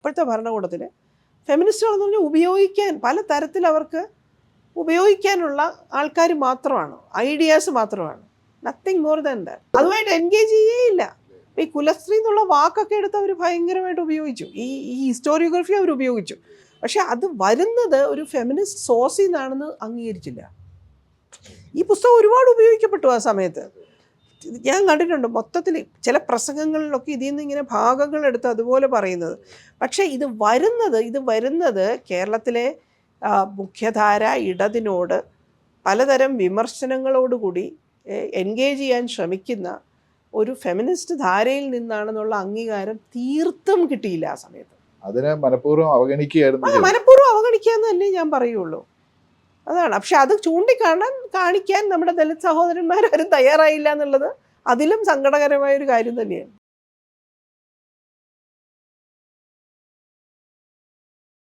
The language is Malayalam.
ഇപ്പോഴത്തെ ഭരണകൂടത്തിൽ ഫെമിനിസ്റ്റുകളെന്ന് പറഞ്ഞാൽ ഉപയോഗിക്കാൻ പല തരത്തിൽ അവർക്ക് ഉപയോഗിക്കാനുള്ള ആൾക്കാർ മാത്രമാണ്. ഐഡിയാസ് മാത്രമാണ്. നത്തിങ് മോർ ദാൻ ദാറ്റ് അതുമായിട്ട് എൻഗേജ് ചെയ്യേയില്ല. ഈ കുലസ്ത്രീ എന്നുള്ള വാക്കൊക്കെ എടുത്ത് അവർ ഭയങ്കരമായിട്ട് ഉപയോഗിച്ചു. ഈ ഈ ഹിസ്റ്റോറിയോഗ്രഫി അവർ ഉപയോഗിച്ചു. പക്ഷെ അത് വരുന്നത് ഒരു ഫെമിനിസ്റ്റ് സോഴ്സിൽ നിന്നാണെന്ന് അംഗീകരിച്ചില്ല. ഈ പുസ്തകം ഒരുപാട് ഉപയോഗിക്കപ്പെട്ടു ആ സമയത്ത്. ഞാൻ കണ്ടിട്ടുണ്ട് മൊത്തത്തിൽ ചില പ്രസംഗങ്ങളിലൊക്കെ ഇതിൽ നിന്ന് ഇങ്ങനെ ഭാഗങ്ങൾ എടുത്ത് അതുപോലെ പറയുന്നത്. പക്ഷേ ഇത് വരുന്നത് ഇത് വരുന്നത് കേരളത്തിലെ മുഖ്യധാര ഇടതിനോട് പലതരം വിമർശനങ്ങളോടുകൂടി എൻഗേജ് ചെയ്യാൻ ശ്രമിക്കുന്ന ഒരു ഫെമിനിസ്റ്റ് ധാരയിൽ നിന്നാണെന്നുള്ള അംഗീകാരം തീർത്തും കിട്ടിയില്ല ആ സമയത്ത്. അതിനെ മനഃപൂർവം അവഗണിക്കുകയായിരുന്നു. മനഃപൂർവം അവഗണിക്കുക എന്ന് തന്നെ ഞാൻ പറയുള്ളൂ. അതാണ്. പക്ഷെ അത് ചൂണ്ടിക്കാണാൻ കാണിക്കാൻ നമ്മുടെ ദളിത് സഹോദരന്മാരാരും തയ്യാറായില്ല എന്നുള്ളത് അതിലും സങ്കടകരമായ ഒരു കാര്യം തന്നെയാണ്.